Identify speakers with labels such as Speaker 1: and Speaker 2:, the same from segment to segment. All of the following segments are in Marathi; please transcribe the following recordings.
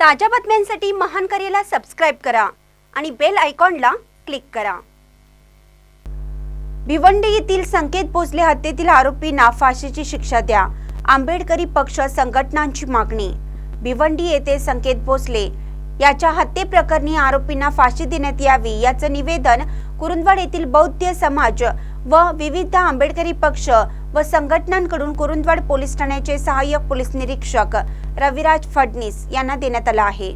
Speaker 1: ताज्या बातम्यांसाठी महान करेला सबस्क्राईब करा आणि बेल आयकॉनला क्लिक करा. भिवंडी येथील संकेत भोसले हत्येतील आरोपींना फाशीची शिक्षा द्या. आंबेडकरी पक्ष संघटनांची मागणी. भिवंडी येथे संकेत भोसले याच्या हत्येप्रकरणी आरोपींना फाशी देण्यात यावी याचं निवेदन कुरुंदवाड येथील बौद्ध समाज व विविध आंबेडकरी पक्ष व संघटनांकडून कुरुंदवाड पोलीस ठाण्याचे सहाय्यक पोलीस निरीक्षक रविराज फडणीस यांना देण्यात आला आहे.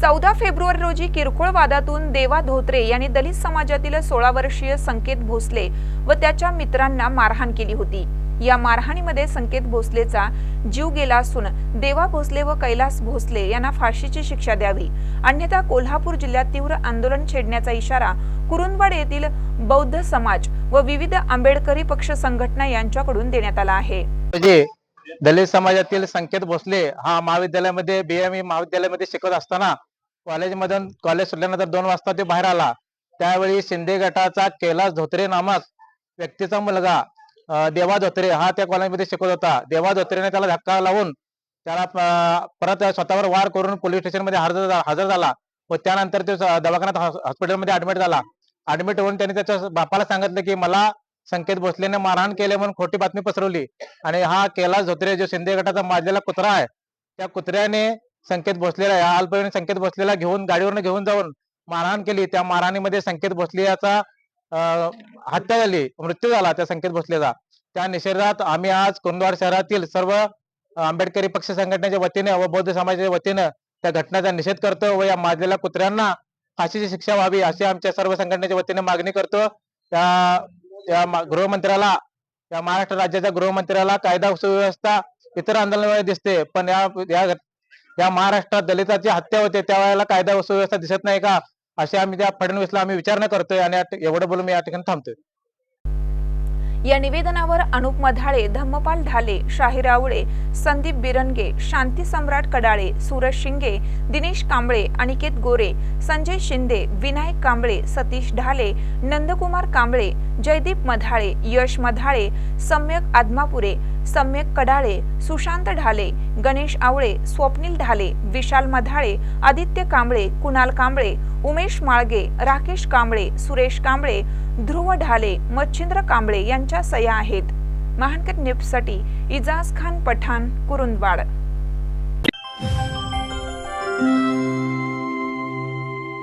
Speaker 2: चौदा फेब्रुवारी रोजी किरकोळ वादातून देवा धोत्रे यांनी दलित समाजातील सोळा वर्षीय संकेत भोसले व त्याच्या मित्रांना मारहाण केली होती. या मारहाणीमध्ये संकेत भोसलेचा जीव गेला असून देवा भोसले व कैलास भोसले यांना फाशीची शिक्षा द्यावी. अन्यथा कोल्हापूर जिल्ह्यात तीव्र आंदोलन छेडण्याचा इशारा कुरुंदवाड येथील बौद्ध समाज व विविध आंबेडकरी पक्ष संघटना यांच्याकडून देण्यात आला आहे.
Speaker 3: म्हणजे दलित समाजातील संकेत भोसले हा महाविद्यालयामध्ये बीएमई महाविद्यालयामध्ये शिकत असताना कॉलेजमधून कॉलेज सुटल्यानंतर दोन वाजता ते बाहेर आला. त्यावेळी शिंदे गटाचा कैलास धोत्रे नामक व्यक्तीचा मुलगा देवा धोत्रे हा त्या कॉलेजमध्ये शिकत होता. देवा धोत्रेने त्याला धक्का लावून त्याला परत स्वतःवर वार करून पोलीस स्टेशनमध्ये हजर हजर झाला व त्यानंतर तो दवाखान्यात हॉस्पिटलमध्ये ऍडमिट झाला. ऍडमिट होऊन त्याने त्याच्या बापाला सांगितलं की मला संकेत भोसलेने मारहाण केले म्हणून खोटी बातमी पसरवली आणि हा कैलास धोत्रे जो शिंदे गटाचा माजलेला कुत्रा आहे त्या कुत्र्याने संकेत भोसलेला या अल्पवयीन संकेत भोसलेला घेऊन गाडीवरून घेऊन जाऊन मारहाण केली. त्या मारहाणीमध्ये संकेत भोसले याचा हत्या झाली मृत्यू झाला त्या संकेत भोसलेचा. त्या निषेधात आम्ही आज कुंदवाड शहरातील सर्व आंबेडकरी पक्ष संघटनेच्या वतीने व बौद्ध समाजाच्या वतीनं त्या घटनेचा निषेध करतो व या माजलेल्या कुत्र्यांना फाशीची शिक्षा व्हावी अशी आमच्या सर्व संघटनेच्या वतीने मागणी करतो. त्या या गृहमंत्र्याला या महाराष्ट्र राज्याच्या गृहमंत्र्याला कायदा सुव्यवस्था इतर आंदोलनामध्ये दिसते. पण या या महाराष्ट्रात दलिताची हत्या होते त्यावेळेला कायदा सुव्यवस्था दिसत नाही का? असे आम्ही त्या फडणवीसला आम्ही विचारणा करतोय आणि या- एवढं बोलून मी या ठिकाणी थांबतोय.
Speaker 2: या निवेदनावर अनुप मधाळे धम्मपाल ढाले शाहीर आवळे संदीप बिरनगे शांती सम्राट कडाळे सूरज शिंगे दिनेश कांबळे अनिकेत गोरे संजय शिंदे विनायक कांबळे सतीश ढाले नंदकुमार कांबळे जयदीप मधाळे यश मधाळे सम्यक आदमापुरे सम्यक कडाळे सुशांत ढाले गणेश आवळे स्वप्नील ढाले विशाल मधाळे आदित्य कांबळे कुणाल कांबळे उमेश माळगे राकेश कांबळे सुरेश कांबळे ध्रुव ढाले मच्छिंद्र कांबळे यांच्या सया आहेत. महानकर न्यूजसाठी इजाज खान पठाण कुरुंदवाड.